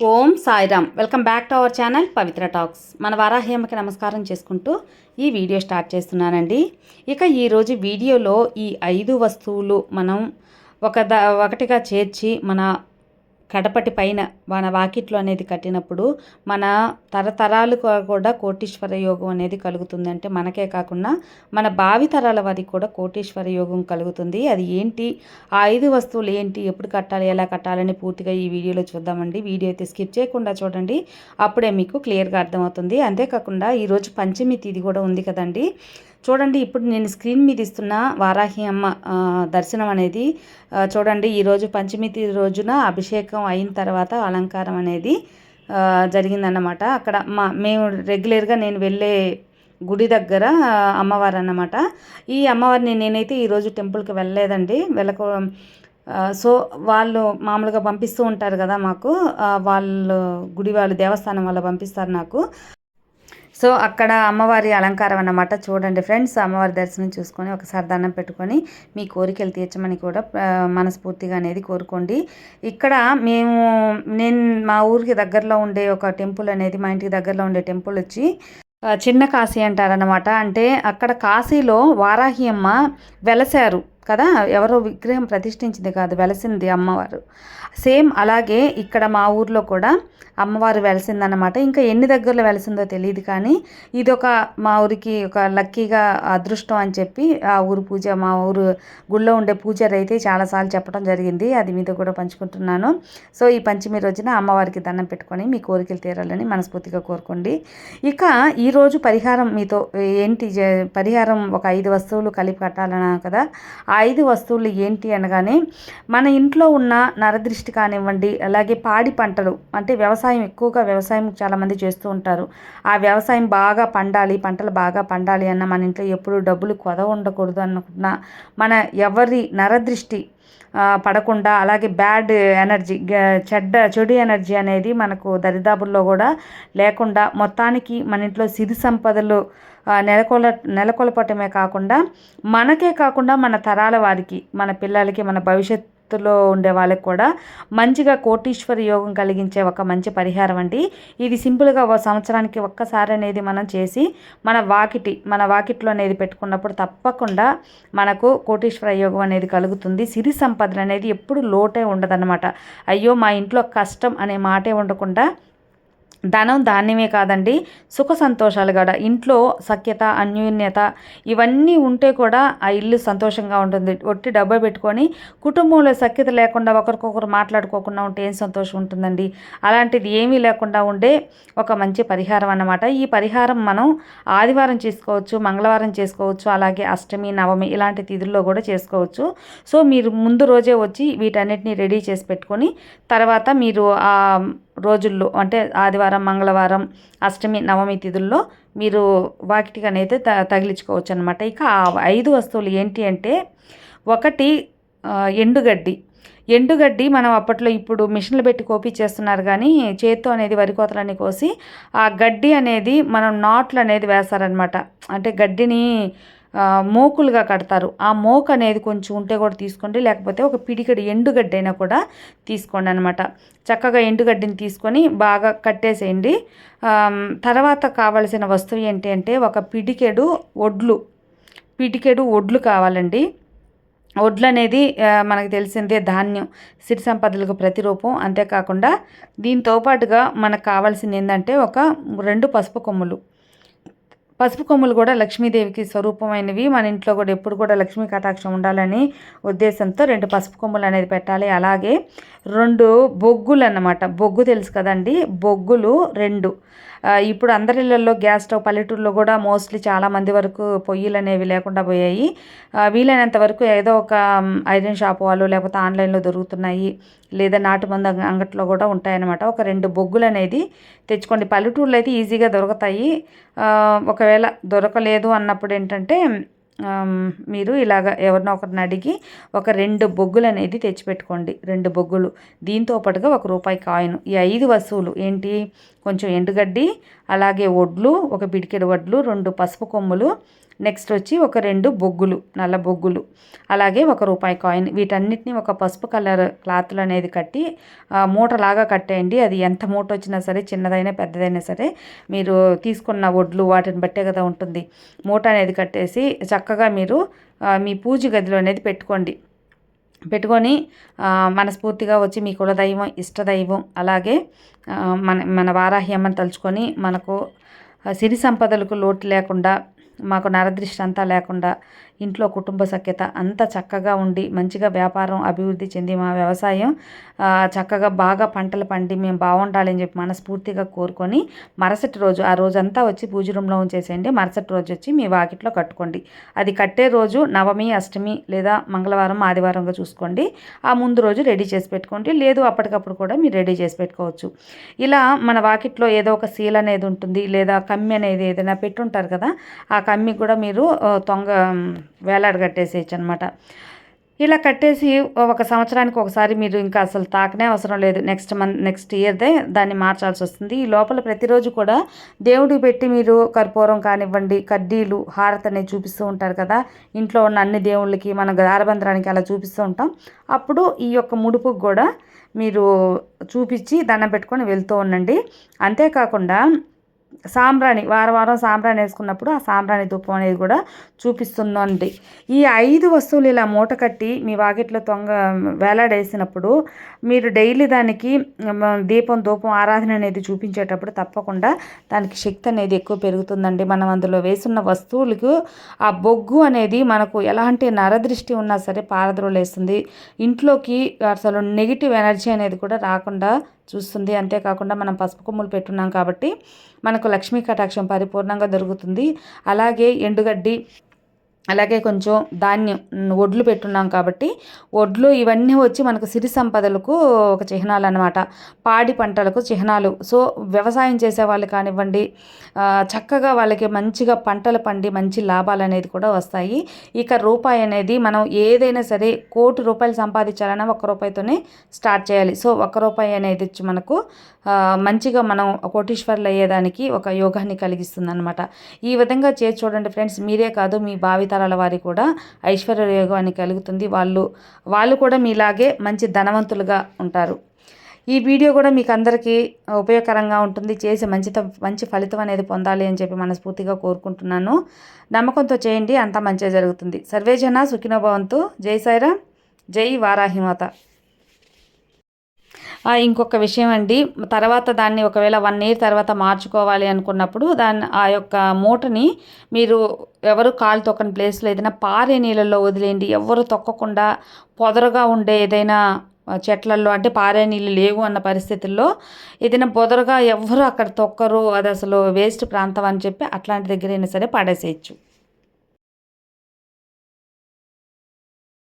Om Sairam. Welcome back to our channel Pavitra talks. మన వారాహ్యమ్మకి నమస్కారం చేసుకుంటూ ఈ వీడియో స్టార్ట్ చేస్తున్నానండి. ఇక ఈరోజు వీడియోలో ఈ ఐదు వస్తువులు మనం ఒక ద ఒకటిగా చేర్చి మన కడపటి పైన మన వాకిట్లో అనేది కట్టినప్పుడు మన తరతరాలు కూడా కోటీశ్వర యోగం అనేది కలుగుతుంది. అంటే మనకే కాకుండా మన భావి తరాల వారికి కూడా కోటీశ్వర యోగం కలుగుతుంది. అది ఏంటి? ఆ ఐదు వస్తువులు ఏంటి? ఎప్పుడు కట్టాలి? ఎలా కట్టాలని పూర్తిగా ఈ వీడియోలో చూద్దామండి. వీడియో అయితే స్కిప్ చేయకుండా చూడండి. అప్పుడే మీకు క్లియర్గా అర్థమవుతుంది. అంతేకాకుండా ఈరోజు పంచమి తిథి కూడా ఉంది కదండి. చూడండి ఇప్పుడు నేను స్క్రీన్ మీద ఇస్తున్న వారాహి అమ్మ దర్శనం అనేది చూడండి ఈరోజు పంచమి రోజున అభిషేకం అయిన తర్వాత అలంకారం అనేది జరిగిందన్నమాట. అక్కడ మా మేము రెగ్యులర్గా నేను వెళ్ళే గుడి దగ్గర అమ్మవారు అన్నమాట ఈ అమ్మవారిని నేనైతే ఈరోజు టెంపుల్కి వెళ్ళలేదండి. వెళ్ళక సో వాళ్ళు మామూలుగా పంపిస్తూ ఉంటారు కదా మాకు వాళ్ళు గుడి వాళ్ళు దేవస్థానం వాళ్ళు పంపిస్తారు నాకు. సో అక్కడ అమ్మవారి అలంకారం అన్నమాట చూడండి ఫ్రెండ్స్. అమ్మవారి దర్శనం చూసుకొని ఒకసారి దండం పెట్టుకొని మీ కోరికలు తీర్చమని కూడా మనస్ఫూర్తిగా అనేది కోరుకోండి. ఇక్కడ మేము నేను మా ఊరికి దగ్గరలో ఉండే ఒక టెంపుల్ అనేది మా ఇంటికి దగ్గరలో ఉండే టెంపుల్ వచ్చి చిన్న కాశీ అంటారనమాట అంటే అక్కడ కాశీలో వారాహి అమ్మ వెలసారు. కదా? ఎవరో విగ్రహం ప్రతిష్ఠించింది కాదు వెలసింది అమ్మవారు. సేమ్ అలాగే ఇక్కడ మా ఊర్లో కూడా అమ్మవారు వెలసిందన్నమాట. ఇంకా ఎన్ని దగ్గరలో వెలసిందో తెలియదు కానీ ఇది ఒక మా ఊరికి ఒక లక్కీగా అదృష్టం అని చెప్పి ఆ ఊరు పూజ మా ఊరు గుళ్ళో ఉండే పూజారి అయితే చాలాసార్లు చెప్పడం జరిగింది. అది మీతో కూడా పంచుకుంటున్నాను. సో ఈ పంచమి రోజున అమ్మవారికి దండం పెట్టుకొని మీ కోరికలు తీరాలని మనస్ఫూర్తిగా కోరుకోండి. ఇక ఈరోజు పరిహారం మీతో ఏంటి పరిహారం ఒక ఐదు వస్తువులు కలిపి కట్టాలన్నా కదా ఆ ఐదు వస్తువులు ఏంటి అనగానే మన ఇంట్లో ఉన్న నరదృష్టి కానివ్వండి అలాగే పాడి పంటలు అంటే వ్యవసాయం ఎక్కువగా వ్యవసాయం చాలామంది చేస్తూ ఉంటారు. ఆ వ్యవసాయం బాగా పండాలి పంటలు బాగా పండాలి అన్న మన ఇంట్లో ఎప్పుడు డబ్బులు కొద ఉండకూడదు అనుకున్న మన ఎవరి నరదృష్టి పడకుండా అలాగే బ్యాడ్ ఎనర్జీ చెడ్డ చెడు ఎనర్జీ అనేది మనకు దరిదాపుల్లో కూడా లేకుండా మొత్తానికి మన ఇంట్లో సిరి సంపదలు నెలకొల నెలకొల్పటమే కాకుండా మనకే కాకుండా మన తరాల వారికి మన పిల్లలకి మన భవిష్యత్ లో ఉండే వాళ్ళకి కూడా మంచిగా కోటీశ్వర యోగం కలిగించే ఒక మంచి పరిహారం అండి. ఇది సింపుల్గా ఒక సంవత్సరానికి ఒక్కసారి అనేది మనం చేసి మన వాకిటి మన వాకిట్లో అనేది పెట్టుకున్నప్పుడు తప్పకుండా మనకు కోటీశ్వర యోగం అనేది కలుగుతుంది. సిరి సంపదలు అనేది ఎప్పుడు లోటే ఉండదన్నమాట. అయ్యో మా ఇంట్లో కష్టం అనే మాటే ఉండకుండా ధనం ధాన్యమే కాదండి సుఖ సంతోషాలు కూడా ఇంట్లో సఖ్యత అన్యోన్యత ఇవన్నీ ఉంటే కూడా ఆ ఇల్లు సంతోషంగా ఉంటుంది. ఒట్టి డబ్బా పెట్టుకొని కుటుంబంలో సఖ్యత లేకుండా ఒకరికొకరు మాట్లాడుకోకుండా ఉంటే ఏం సంతోషం ఉంటుందండి? అలాంటిది ఏమీ లేకుండా ఉండే ఒక మంచి పరిహారం అన్నమాట. ఈ పరిహారం మనం ఆదివారం చేసుకోవచ్చు మంగళవారం చేసుకోవచ్చు అలాగే అష్టమి నవమి ఇలాంటి తిథుల్లో కూడా చేసుకోవచ్చు. సో మీరు ముందు రోజే వచ్చి వీటన్నిటిని రెడీ చేసి పెట్టుకొని తర్వాత మీరు రోజుల్లో అంటే ఆదివారం మంగళవారం అష్టమి నవమి తిథుల్లో మీరు వాకిటికనైతే త తగిలించుకోవచ్చు అనమాట ఇక ఆ ఐదు వస్తువులు ఏంటి అంటే ఒకటి ఎండుగడ్డి. ఎండుగడ్డి మనం అప్పట్లో ఇప్పుడు మిషన్లు పెట్టి కోపి చేస్తున్నారు కానీ చేత్తో అనేది వరి కోతలని కోసి ఆ గడ్డి అనేది మనం నాట్లు అనేది వేస్తారనమాట అంటే గడ్డిని మోకులుగా కడతారు. ఆ మోకు అనేది కొంచెం ఉంటే కూడా తీసుకోండి. లేకపోతే ఒక పిడికడి ఎండుగడ్డ అయినా కూడా తీసుకోండి అనమాట చక్కగా ఎండుగడ్డిని తీసుకొని బాగా కట్టేసేయండి. తర్వాత కావలసిన వస్తువు ఏంటి అంటే ఒక పిడికెడు ఒడ్లు. పిడికెడు ఒడ్లు కావాలండి. ఒడ్లు అనేది మనకు తెలిసిందే ధాన్యం సిరి సంపదలకు ప్రతిరూపం. అంతేకాకుండా దీంతో పాటుగా మనకు కావాల్సింది ఏంటంటే ఒక రెండు పసుపు కొమ్ములు. పసుపు కొమ్ములు కూడా లక్ష్మీదేవికి స్వరూపమైనవి. మన ఇంట్లో కూడా ఎప్పుడు కూడా లక్ష్మీ కటాక్షం ఉండాలని ఉద్దేశంతో రెండు పసుపు కొమ్ములు అనేది పెట్టాలి. అలాగే రెండు బొగ్గులు అన్నమాట. బొగ్గు తెలుసు కదండి? బొగ్గులు రెండు. ఇప్పుడు అందరి గ్యాస్ స్టవ్ పల్లెటూరులో కూడా మోస్ట్లీ చాలామంది వరకు పొయ్యిలు అనేవి లేకుండా పోయాయి. వీలైనంత వరకు ఏదో ఒక ఐరన్ షాప్ వాళ్ళు లేకపోతే ఆన్లైన్లో దొరుకుతున్నాయి. లేదా నాటు మందు అంగట్లో కూడా ఉంటాయన్నమాట. ఒక రెండు బొగ్గులు అనేది తెచ్చుకోండి. పల్లెటూరులో అయితే ఈజీగా దొరుకుతాయి. ఒకవేళ దొరకలేదు అన్నప్పుడు ఏంటంటే మీరు ఇలాగ ఎవరినో ఒకరిని అడిగి ఒక రెండు బొగ్గులు అనేది తెచ్చిపెట్టుకోండి. రెండు బొగ్గులు. దీంతో పాటుగా ఒక రూపాయి కాయిన్. ఈ ఐదు వస్తువులు ఏంటి? కొంచెం ఎండుగడ్డి అలాగే వడ్లు ఒక పిడికెడు వడ్లు రెండు పసుపు కొమ్ములు నెక్స్ట్ వచ్చి ఒక రెండు బొగ్గులు నల్ల బొగ్గులు అలాగే ఒక రూపాయి కాయిన్. వీటన్నిటిని ఒక పసుపు కలర్ క్లాత్లు అనేది కట్టి మూటలాగా కట్టేయండి. అది ఎంత మూట వచ్చినా సరే చిన్నదైనా పెద్దదైనా సరే మీరు తీసుకున్న వడ్లు వాటిని బట్టే కదా ఉంటుంది. మూట అనేది కట్టేసి చక్కగా మీరు మీ పూజ గదిలో అనేది పెట్టుకోండి. పెట్టుకొని మనస్ఫూర్తిగా వచ్చి మీ కులదైవం ఇష్టదైవం అలాగే మన మన వారాహి అమ్మని తలుచుకొని మనకు సిరి సంపదలకు లోటు లేకుండా మాకు నరదృష్టి అంతా లేకుండా ఇంట్లో కుటుంబ సఖ్యత అంత చక్కగా ఉండి మంచిగా వ్యాపారం అభివృద్ధి చెంది మా వ్యవసాయం చక్కగా బాగా పంటలు పండి మేము బాగుండాలని చెప్పి మనస్ఫూర్తిగా కోరుకొని మరుసటి రోజు ఆ రోజంతా వచ్చి పూజ రూమ్లో ఉంచేసేయండి. మరుసటి రోజు వచ్చి మీ వాకిట్లో కట్టుకోండి. అది కట్టే రోజు నవమి అష్టమి లేదా మంగళవారం ఆదివారంగా చూసుకోండి. ఆ ముందు రోజు రెడీ చేసి పెట్టుకోండి. లేదు అప్పటికప్పుడు కూడా మీరు రెడీ చేసి పెట్టుకోవచ్చు. ఇలా మన వాకిట్లో ఏదో ఒక సీల్ అనేది ఉంటుంది లేదా కమ్మి అనేది ఏదైనా పెట్టుంటారు కదా ఆ కమ్మి కూడా మీరు తొంగ వేలాడ కట్టేసేయచ్చు అనమాట ఇలా కట్టేసి ఒక సంవత్సరానికి ఒకసారి మీరు ఇంకా అసలు తాకనే అవసరం లేదు. నెక్స్ట్ మంత్ నెక్స్ట్ ఇయర్దే దాన్ని మార్చాల్సి వస్తుంది. ఈ లోపల ప్రతిరోజు కూడా దేవుడికి పెట్టి మీరు కర్పూరం కానివ్వండి కడ్డీలు హారత చూపిస్తూ ఉంటారు కదా. ఇంట్లో ఉన్న అన్ని దేవుళ్ళకి మన గారబంధ్రానికి అలా చూపిస్తూ ఉంటాం. అప్పుడు ఈ యొక్క ముడుపుకు కూడా మీరు చూపించి దండం పెట్టుకొని వెళ్తూ ఉండండి. అంతేకాకుండా సాంబ్రాణి వారం వారం సాంబ్రాణి వేసుకున్నప్పుడు ఆ సాంబ్రాణి ధూపం అనేది కూడా చూపిస్తుందండి. ఈ ఐదు వస్తువులు ఇలా మూట కట్టి మీ వాకిట్లో తొంగ వేలాడేసినప్పుడు మీరు డైలీ దానికి దీపం ధూపం ఆరాధన అనేది చూపించేటప్పుడు తప్పకుండా దానికి శక్తి అనేది ఎక్కువ పెరుగుతుందండి. మనం అందులో వేసున్న వస్తువులకు ఆ బొగ్గు అనేది మనకు ఎలాంటి నరదృష్టి ఉన్నా సరే పారద్రోలేస్తుంది. ఇంట్లోకి అసలు నెగిటివ్ ఎనర్జీ అనేది కూడా రాకుండా చూస్తుంది. అంతేకాకుండా మనం పసుపు కొమ్ములు పెట్టున్నాం కాబట్టి మనకు లక్ష్మీ కటాక్షం పరిపూర్ణంగా దొరుకుతుంది. అలాగే ఎండుగడ్డి అలాగే కొంచెం ధాన్యం వడ్లు పెట్టున్నాం కాబట్టి వడ్లు ఇవన్నీ వచ్చి మనకు సిరి సంపదలకు ఒక చిహ్నాలు అనమాట పాడి పంటలకు చిహ్నాలు. సో వ్యవసాయం చేసే వాళ్ళు కానివ్వండి చక్కగా వాళ్ళకి మంచిగా పంటలు పండి మంచి లాభాలు అనేది కూడా వస్తాయి. ఇక రూపాయి అనేది మనం ఏదైనా సరే కోటి రూపాయలు సంపాదించాలన్నా ఒక్క రూపాయితోనే స్టార్ట్ చేయాలి. సో ఒక్క రూపాయి అనేది వచ్చి మనకు మంచిగా మనం కోటీశ్వర్లు అయ్యేదానికి ఒక యోగాన్ని కలిగిస్తుంది అనమాట ఈ విధంగా చేసి చూడండి ఫ్రెండ్స్ మీరే కాదు మీ భావిత తరాల వారి కూడా ఐశ్వర్య యోగాన్ని కలుగుతుంది. వాళ్ళు వాళ్ళు కూడా మీలాగే మంచి ధనవంతులుగా ఉంటారు. ఈ వీడియో కూడా మీకు అందరికీ ఉపయోగకరంగా ఉంటుంది. చేసి మంచి మంచి ఫలితం అనేది పొందాలి అని చెప్పి మనస్ఫూర్తిగా కోరుకుంటున్నాను. నమ్మకంతో చేయండి. అంతా మంచిగా జరుగుతుంది. సర్వేజన సుఖినోభవంతు జై సైరా జై వారాహిమాత. ఇంకొక విషయం అండి. తర్వాత దాన్ని ఒకవేళ వన్ ఇయర్ తర్వాత మార్చుకోవాలి అనుకున్నప్పుడు దాన్ని ఆ యొక్క మూటని మీరు ఎవరు కాలు తొక్కని ప్లేస్లో ఏదైనా పారే నీళ్ళల్లో వదిలేయండి. ఎవరు తొక్కకుండా పొదరగా ఉండే ఏదైనా చెట్లల్లో అంటే పారే నీళ్ళు లేవు అన్న పరిస్థితుల్లో ఏదైనా బొదరగా ఎవరు అక్కడ తొక్కరు అది అసలు వేస్ట్ ప్రాంతం అని చెప్పి అట్లాంటి దగ్గరైనా సరే పడేసేయచ్చు.